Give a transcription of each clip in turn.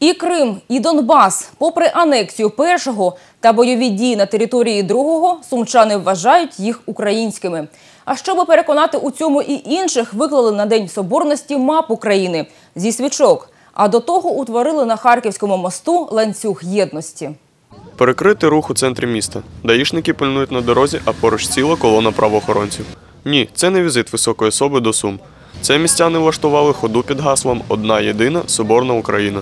І Крим, і Донбас, попри анексію першого та бойові дії на території другого, сумчани вважають їх українськими. А щоб переконати у цьому і інших, виклали на День Соборності мапу країни зі свічок. А до того утворили на Харківському мосту ланцюг єдності. Перекрити рух у центрі міста. Даїшники пильнують на дорозі, а поруч ціла колона правоохоронців. Ні, це не візит високої особи до Сум. Це містяни влаштували ходу під гаслом Одна єдина соборна Україна.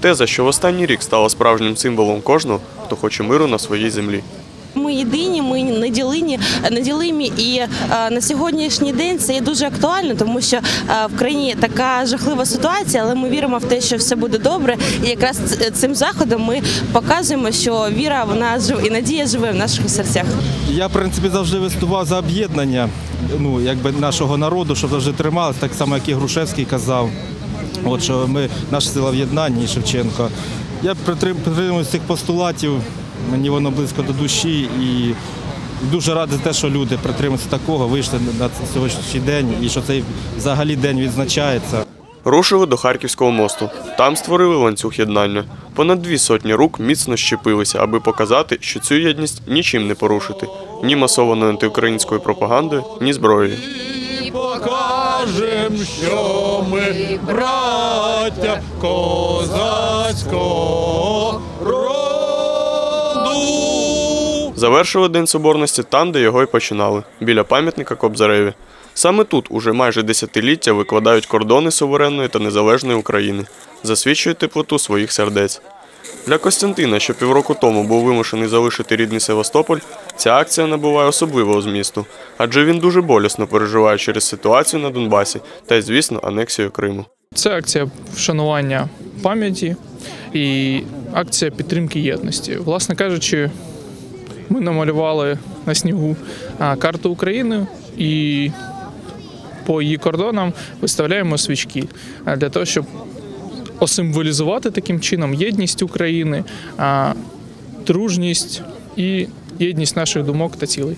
Теза, що в останній рік стала справжнім символом кожного, хто хоче миру на своїй землі. Ми єдині, ми неділені, неділимі, і е, на сьогоднішній день це є дуже актуально, тому що е, в країні така жахлива ситуація, але ми віримо в те, що все буде добре. І якраз цим заходом ми показуємо, що віра вона жив і надія живе в наших серцях. Я, в принципі, завжди виступав за об'єднання ну, якби нашого народу, щоб завжди трималися, так само, як і Грушевський казав. От що ми наша сила в єднанні, Шевченко. Я притрим- притримуюсь цих постулатів, мені воно близько до душі і дуже радий те, що люди притримуються такого, вийшли на сьогоднішній день і що цей взагалі день відзначається. Рушили до Харківського мосту. Там створили ланцюг єднання. Понад дві сотні рук міцно щепилися, аби показати, що цю єдність нічим не порушити ні масованою антиукраїнською пропагандою, ні зброєю. Покажем, що ми браття козацького роду. Завершили День Соборності там, де його й починали, біля пам'ятника Кобзареві. Саме тут уже майже десятиліття викладають кордони суверенної та незалежної України, засвідчують теплоту своїх сердець. Для Костянтина, що півроку тому був вимушений залишити рідний Севастополь, ця акція набуває особливого змісту, адже він дуже болісно переживає через ситуацію на Донбасі та й, звісно, анексію Криму. Це акція вшанування пам'яті і акція підтримки єдності. Власне кажучи, ми намалювали на снігу карту України і по її кордонам виставляємо свічки для того, щоб осимволізувати таким чином єдність України, дружність і єдність наших думок та цілей.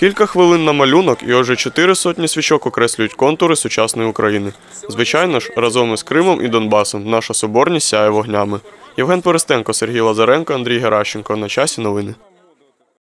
Кілька хвилин на малюнок і вже чотири сотні свічок окреслюють контури сучасної України. Звичайно ж, разом із Кримом і Донбасом наша соборність сяє вогнями. Євген Перестенко, Сергій Лазаренко, Андрій Геращенко. На часі новини.